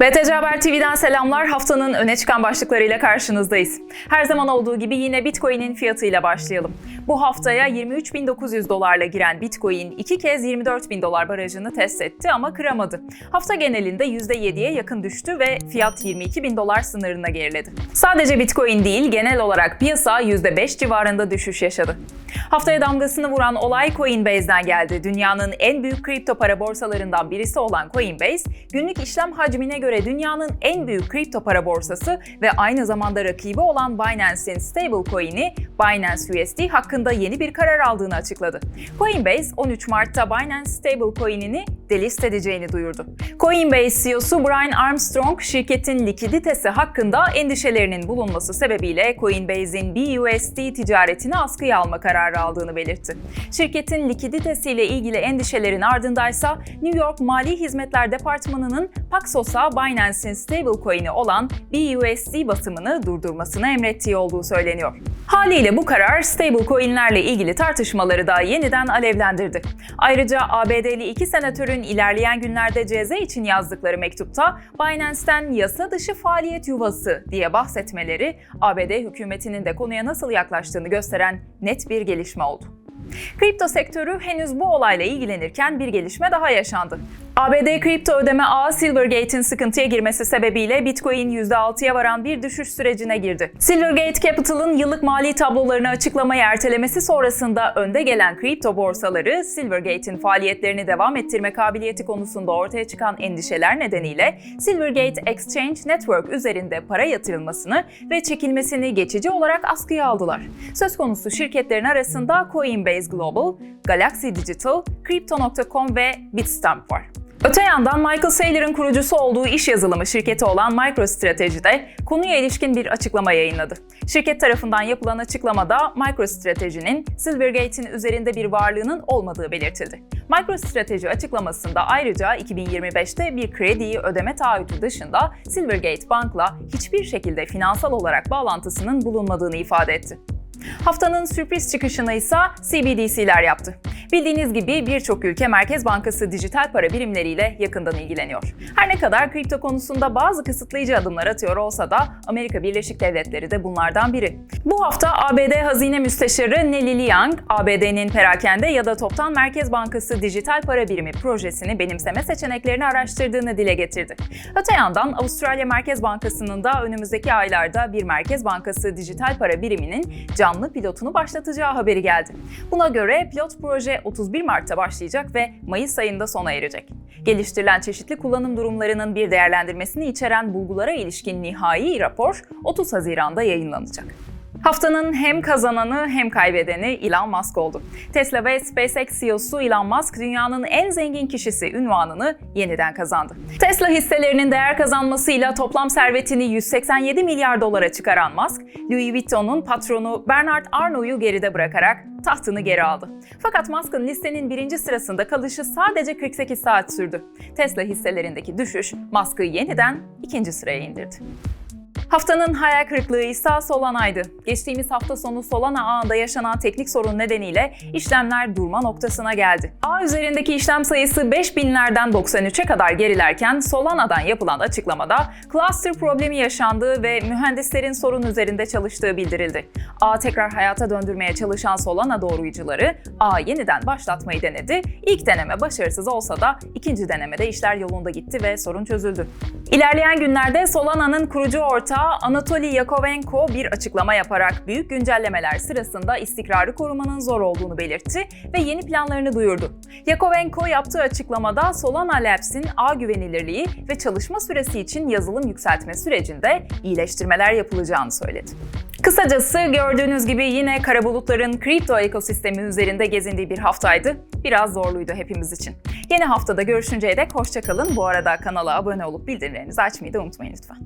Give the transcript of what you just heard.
BTC Haber TV'den selamlar. Haftanın öne çıkan başlıklarıyla karşınızdayız. Her zaman olduğu gibi yine Bitcoin'in fiyatıyla başlayalım. Bu haftaya 23.900 dolarla giren Bitcoin iki kez 24.000 dolar barajını test etti ama kıramadı. Hafta genelinde %7'ye yakın düştü ve fiyat 22.000 dolar sınırına geriledi. Sadece Bitcoin değil, genel olarak piyasa %5 civarında düşüş yaşadı. Haftaya damgasını vuran olay Coinbase'den geldi. Dünyanın en büyük kripto para borsalarından birisi olan Coinbase, günlük işlem hacmine göre dünyanın en büyük kripto para borsası ve aynı zamanda rakibi olan Binance'in stablecoin'i Binance USD hakkında yeni bir karar aldığını açıkladı. Coinbase 13 Mart'ta Binance stablecoin'ini delist edeceğini duyurdu. Coinbase CEO'su Brian Armstrong, şirketin likiditesi hakkında endişelerinin bulunması sebebiyle Coinbase'in BUSD ticaretini askıya alma kararı aldığını belirtti. Şirketin likiditesiyle ilgili endişelerin ardındaysa New York Mali Hizmetler Departmanı'nın Paxos'a Binance'in stablecoin'i olan BUSD basımını durdurmasını emrettiği olduğu söyleniyor. Haliyle bu karar stablecoin'lerle ilgili tartışmaları da yeniden alevlendirdi. Ayrıca ABD'li iki senatörün ilerleyen günlerde ceza için yazdıkları mektupta Binance'ten yasa dışı faaliyet yuvası diye bahsetmeleri ABD hükümetinin de konuya nasıl yaklaştığını gösteren net bir gelişme oldu. Kripto sektörü henüz bu olayla ilgilenirken bir gelişme daha yaşandı. ABD kripto ödeme ağı Silvergate'in sıkıntıya girmesi sebebiyle Bitcoin %6'ya varan bir düşüş sürecine girdi. Silvergate Capital'ın yıllık mali tablolarını açıklamayı ertelemesi sonrasında önde gelen kripto borsaları Silvergate'in faaliyetlerini devam ettirme kabiliyeti konusunda ortaya çıkan endişeler nedeniyle Silvergate Exchange Network üzerinde para yatırılmasını ve çekilmesini geçici olarak askıya aldılar. Söz konusu şirketlerin arasında Coinbase Global, Galaxy Digital, Crypto.com ve Bitstamp var. Öte yandan Michael Saylor'ın kurucusu olduğu iş yazılımı şirketi olan MicroStrategy de konuya ilişkin bir açıklama yayınladı. Şirket tarafından yapılan açıklamada MicroStrategy'nin Silvergate'in üzerinde bir varlığının olmadığı belirtildi. MicroStrategy açıklamasında ayrıca 2025'te bir krediyi ödeme taahhütü dışında Silvergate Bank'la hiçbir şekilde finansal olarak bağlantısının bulunmadığını ifade etti. Haftanın sürpriz çıkışını ise CBDC'ler yaptı. Bildiğiniz gibi birçok ülke Merkez Bankası dijital para birimleriyle yakından ilgileniyor. Her ne kadar kripto konusunda bazı kısıtlayıcı adımlar atıyor olsa da Amerika Birleşik Devletleri de bunlardan biri. Bu hafta ABD Hazine Müsteşarı Nelly Liang, ABD'nin perakende ya da toptan Merkez Bankası dijital para birimi projesini benimseme seçeneklerini araştırdığını dile getirdi. Öte yandan Avustralya Merkez Bankası'nın da önümüzdeki aylarda bir Merkez Bankası dijital para biriminin canlı pilotunu başlatacağı haberi geldi. Buna göre pilot proje 31 Mart'ta başlayacak ve Mayıs ayında sona erecek. Geliştirilen çeşitli kullanım durumlarının bir değerlendirmesini içeren bulgulara ilişkin nihai rapor 30 Haziran'da yayınlanacak. Haftanın hem kazananı hem kaybedeni Elon Musk oldu. Tesla ve SpaceX CEO'su Elon Musk dünyanın en zengin kişisi ünvanını yeniden kazandı. Tesla hisselerinin değer kazanmasıyla toplam servetini 187 milyar dolara çıkaran Musk, Louis Vuitton'un patronu Bernard Arnault'u geride bırakarak tahtını geri aldı. Fakat Musk'ın listenin birinci sırasında kalışı sadece 48 saat sürdü. Tesla hisselerindeki düşüş Musk'ı yeniden ikinci sıraya indirdi. Haftanın hayal kırıklığı ise Solana'ydı. Geçtiğimiz hafta sonu Solana ağında yaşanan teknik sorun nedeniyle işlemler durma noktasına geldi. Ağ üzerindeki işlem sayısı 5000'lerden 93'e kadar gerilerken Solana'dan yapılan açıklamada cluster problemi yaşandığı ve mühendislerin sorun üzerinde çalıştığı bildirildi. Ağı tekrar hayata döndürmeye çalışan Solana doğruyucuları ağı yeniden başlatmayı denedi. İlk deneme başarısız olsa da ikinci denemede işler yolunda gitti ve sorun çözüldü. İlerleyen günlerde Solana'nın kurucu ortağı Anatoly Yakovenko bir açıklama yaparak büyük güncellemeler sırasında istikrarı korumanın zor olduğunu belirtti ve yeni planlarını duyurdu. Yakovenko yaptığı açıklamada Solana Labs'in ağ güvenilirliği ve çalışma süresi için yazılım yükseltme sürecinde iyileştirmeler yapılacağını söyledi. Kısacası gördüğünüz gibi yine kara bulutların kripto ekosistemi üzerinde gezindiği bir haftaydı. Biraz zorluydu hepimiz için. Yeni haftada görüşünceye dek hoşçakalın. Bu arada kanala abone olup bildirimlerinizi açmayı da unutmayın lütfen.